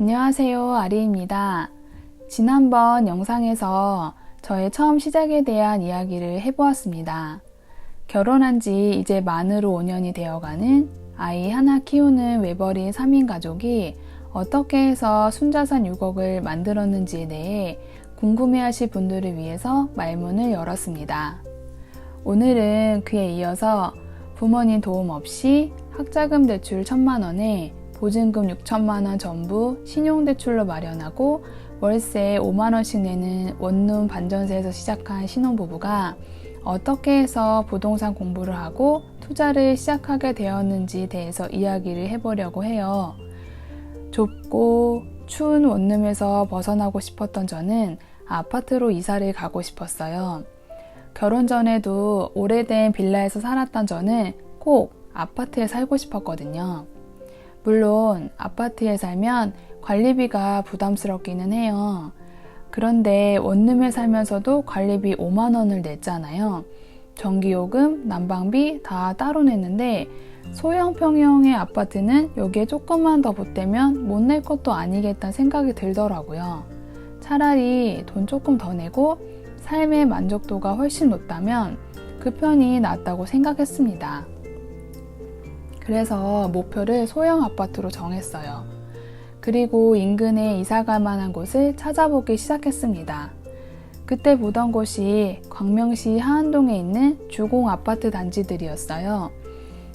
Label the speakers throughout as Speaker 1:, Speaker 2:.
Speaker 1: 안녕하세요. 아리입니다. 지난번 영상에서 저의 처음 시작에 대한 이야기를 해보았습니다. 결혼한 지 이제 만으로 5년이 되어가는 아이 하나 키우는 외벌이 3인 가족이 어떻게 해서 순자산 6억을 만들었는지에 대해 궁금해 하실 분들을 위해서 말문을 열었습니다. 오늘은 그에 이어서 부모님 도움 없이 학자금 대출 1천만 원에 보증금 6천만 원 전부 신용대출로 마련하고 월세 5만 원씩 내는 원룸 반전세에서 시작한 신혼부부가 어떻게 해서 부동산 공부를 하고 투자를 시작하게 되었는지 대해서 이야기를 해보려고 해요. 좁고 추운 원룸에서 벗어나고 싶었던 저는 아파트로 이사를 가고 싶었어요. 결혼 전에도 오래된 빌라에서 살았던 저는 꼭 아파트에 살고 싶었거든요. 물론 아파트에 살면 관리비가 부담스럽기는 해요. 그런데 원룸에 살면서도 관리비 5만 원을 냈잖아요. 전기요금, 난방비 다 따로 냈는데 소형 평형의 아파트는 여기에 조금만 더 보태면 못 낼 것도 아니겠다는 생각이 들더라고요. 차라리 돈 조금 더 내고 삶의 만족도가 훨씬 높다면 그 편이 낫다고 생각했습니다. 그래서 목표를 소형 아파트로 정했어요. 그리고 인근에 이사갈 만한 곳을 찾아보기 시작했습니다. 그때 보던 곳이 광명시 하안동에 있는 주공 아파트 단지들이었어요.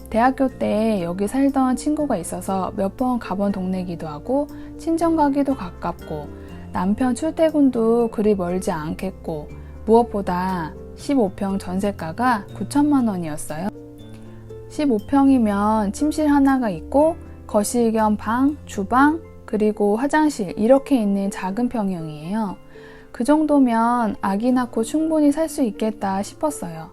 Speaker 1: 대학교 때 여기 살던 친구가 있어서 몇 번 가본 동네기도 하고 친정 가기도 가깝고 남편 출퇴근도 그리 멀지 않겠고 무엇보다 15평 전세가가 9천만 원이었어요. 15평이면 침실 하나가 있고 거실 겸 방, 주방, 그리고 화장실 이렇게 있는 작은 평형이에요. 그 정도면 아기 낳고 충분히 살 수 있겠다 싶었어요.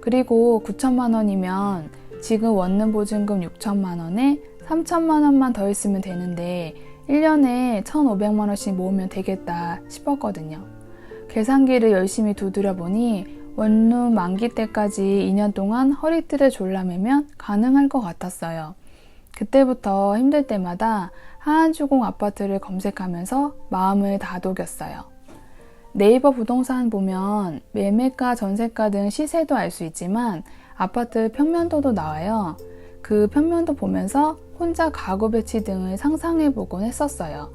Speaker 1: 그리고 9천만 원이면 지금 원룸 보증금 6천만 원에 3천만 원만 더 있으면 되는데 1년에 1,500만 원씩 모으면 되겠다 싶었거든요. 계산기를 열심히 두드려 보니 원룸 만기 때까지 2년 동안 허리띠를 졸라매면 가능할 것 같았어요. 그때부터 힘들 때마다 하안주공 아파트를 검색하면서 마음을 다독였어요. 네이버 부동산 보면 매매가, 전세가 등 시세도 알 수 있지만 아파트 평면도도 나와요. 그 평면도 보면서 혼자 가구 배치 등을 상상해 보곤 했었어요.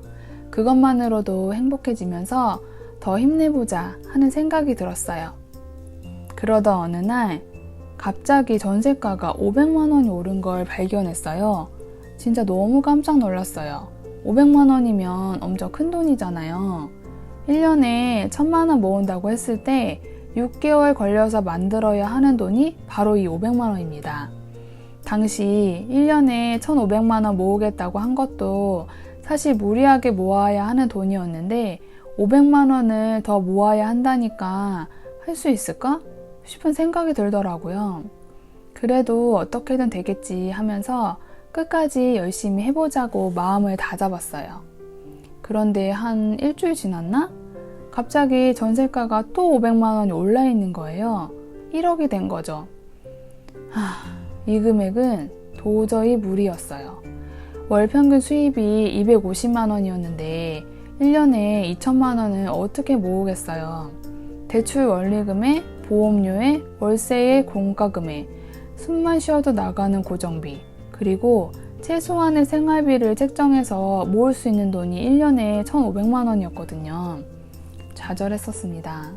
Speaker 1: 그것만으로도 행복해지면서 더 힘내보자 하는 생각이 들었어요. 그러던 어느 날 갑자기 전세가가 500만 원이 오른 걸 발견했어요. 진짜 너무 깜짝 놀랐어요. 500만 원이면 엄청 큰 돈이잖아요. 1년에 1000만 원 모은다고 했을 때 6개월 걸려서 만들어야 하는 돈이 바로 이 500만 원입니다. 당시 1년에 1,500만 원 모으겠다고 한 것도 사실 무리하게 모아야 하는 돈이었는데 500만 원을 더 모아야 한다니까 할 수 있을까? 싶은 생각이 들더라고요. 그래도 어떻게든 되겠지 하면서 끝까지 열심히 해보자고 마음을 다잡았어요. 그런데 한 일주일 지났나? 갑자기 전세가가 또 500만 원이 올라 있는 거예요. 1억이 된 거죠. 하, 이 금액은 도저히 무리였어요. 월 평균 수입이 250만 원이었는데 1년에 2천만 원을 어떻게 모으겠어요. 대출 원리금에 보험료에 월세에 공과금에 숨만 쉬어도 나가는 고정비 그리고 최소한의 생활비를 책정해서 모을 수 있는 돈이 1년에 1,500만 원이었거든요. 좌절했었습니다.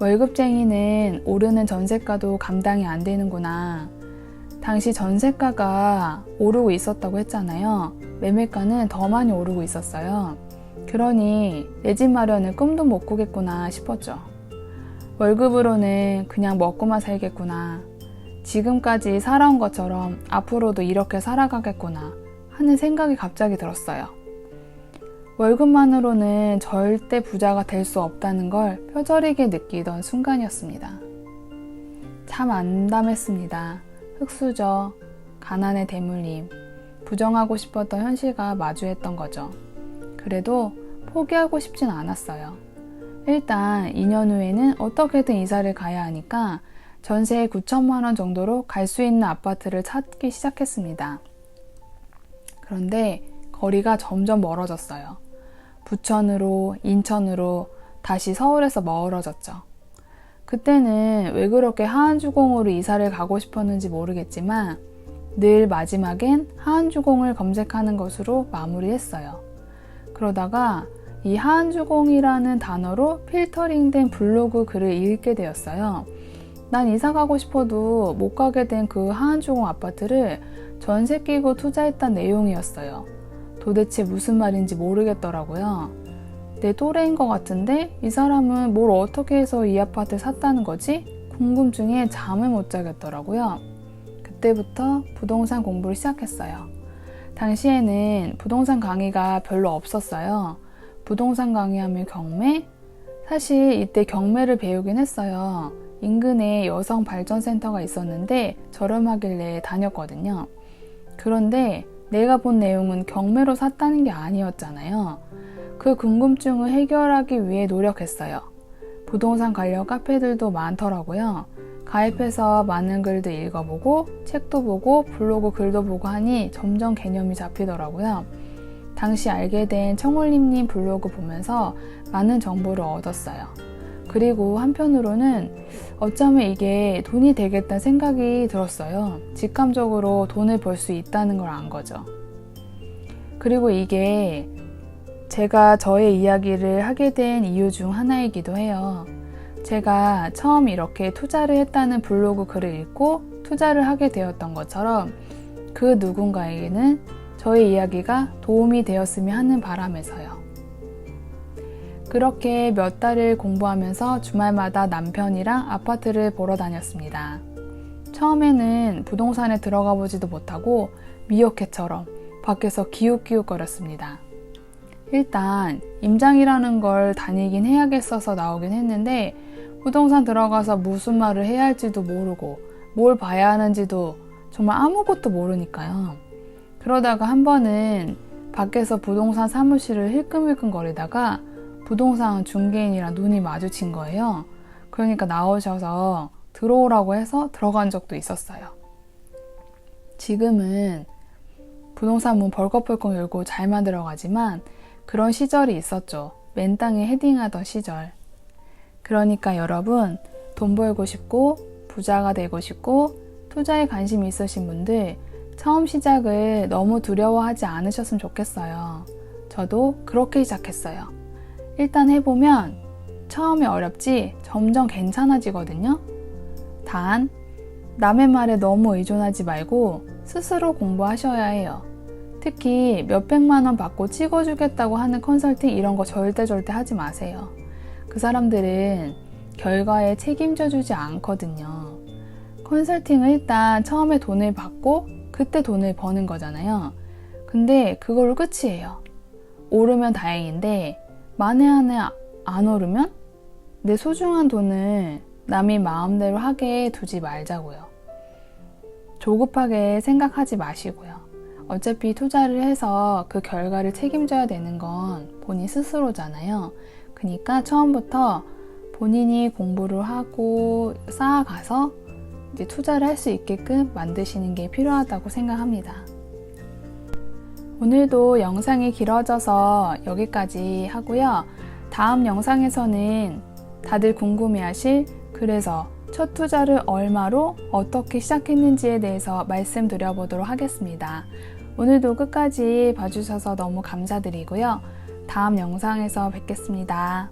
Speaker 1: 월급쟁이는 오르는 전세가도 감당이 안 되는구나. 당시 전세가가 오르고 있었다고 했잖아요. 매매가는 더 많이 오르고 있었어요. 그러니 내 집 마련을 꿈도 못 꾸겠구나 싶었죠. 월급으로는 그냥 먹고만 살겠구나. 지금까지 살아온 것처럼 앞으로도 이렇게 살아가겠구나 하는 생각이 갑자기 들었어요. 월급만으로는 절대 부자가 될 수 없다는 걸 뼈저리게 느끼던 순간이었습니다. 참 안담했습니다. 흙수저, 가난의 대물림, 부정하고 싶었던 현실과 마주했던 거죠. 그래도 포기하고 싶진 않았어요. 일단 2년 후에는 어떻게든 이사를 가야 하니까 전세 9천만 원 정도로 갈 수 있는 아파트를 찾기 시작했습니다. 그런데 거리가 점점 멀어졌어요. 부천으로, 인천으로, 다시 서울에서 멀어졌죠. 그때는 왜 그렇게 하안주공으로 이사를 가고 싶었는지 모르겠지만 늘 마지막엔 하안주공을 검색하는 것으로 마무리했어요. 그러다가 이 하안주공이라는 단어로 필터링된 블로그 글을 읽게 되었어요. 난 이사 가고 싶어도 못 가게 된 그 하안주공 아파트를 전세 끼고 투자했던 내용이었어요. 도대체 무슨 말인지 모르겠더라고요. 내 또래인 것 같은데 이 사람은 뭘 어떻게 해서 이 아파트 샀다는 거지? 궁금증에 잠을 못 자겠더라고요. 그때부터 부동산 공부를 시작했어요. 당시에는 부동산 강의가 별로 없었어요. 부동산 강의하면 경매? 사실 이때 경매를 배우긴 했어요. 인근에 여성 발전센터가 있었는데 저렴하길래 다녔거든요. 그런데 내가 본 내용은 경매로 샀다는 게 아니었잖아요. 그 궁금증을 해결하기 위해 노력했어요. 부동산 관련 카페들도 많더라고요. 가입해서 많은 글도 읽어보고 책도 보고 블로그 글도 보고 하니 점점 개념이 잡히더라고요. 당시 알게 된 청울림님 블로그 보면서 많은 정보를 얻었어요. 그리고 한편으로는 어쩌면 이게 돈이 되겠다는 생각이 들었어요. 직감적으로 돈을 벌 수 있다는 걸 안 거죠. 그리고 이게 제가 저의 이야기를 하게 된 이유 중 하나이기도 해요. 제가 처음 이렇게 투자를 했다는 블로그 글을 읽고 투자를 하게 되었던 것처럼 그 누군가에게는 저의 이야기가 도움이 되었으면 하는 바람에서요. 그렇게 몇 달을 공부하면서 주말마다 남편이랑 아파트를 보러 다녔습니다. 처음에는 부동산에 들어가 보지도 못하고 미어캣처럼 밖에서 기웃기웃거렸습니다. 일단 임장이라는 걸 다니긴 해야겠어서 나오긴 했는데 부동산 들어가서 무슨 말을 해야 할지도 모르고 뭘 봐야 하는지도 정말 아무것도 모르니까요. 그러다가 한 번은 밖에서 부동산 사무실을 힐끔힐끔 거리다가 부동산 중개인이랑 눈이 마주친 거예요. 그러니까 나오셔서 들어오라고 해서 들어간 적도 있었어요. 지금은 부동산 문 벌컥벌컥 열고 잘만 들어가지만 그런 시절이 있었죠. 맨 땅에 헤딩하던 시절. 그러니까 여러분, 돈 벌고 싶고, 부자가 되고 싶고, 투자에 관심이 있으신 분들, 처음 시작을 너무 두려워하지 않으셨으면 좋겠어요. 저도 그렇게 시작했어요. 일단 해보면 처음에 어렵지 점점 괜찮아지거든요. 단, 남의 말에 너무 의존하지 말고 스스로 공부하셔야 해요. 특히 몇백만 원 받고 찍어주겠다고 하는 컨설팅 이런 거 절대 절대 하지 마세요. 그 사람들은 결과에 책임져 주지 않거든요. 컨설팅은 일단 처음에 돈을 받고 그때 돈을 버는 거잖아요. 근데 그걸로 끝이에요. 오르면 다행인데 만에 하나 안 오르면 내 소중한 돈을 남이 마음대로 하게 두지 말자고요. 조급하게 생각하지 마시고요. 어차피 투자를 해서 그 결과를 책임져야 되는 건 본인 스스로잖아요. 그러니까 처음부터 본인이 공부를 하고 쌓아가서 투자를 할 수 있게끔 만드시는 게 필요하다고 생각합니다. 오늘도 영상이 길어져서 여기까지 하고요. 다음 영상에서는 다들 궁금해하실 그래서 첫 투자를 얼마로 어떻게 시작했는지에 대해서 말씀드려 보도록 하겠습니다. 오늘도 끝까지 봐주셔서 너무 감사드리고요. 다음 영상에서 뵙겠습니다.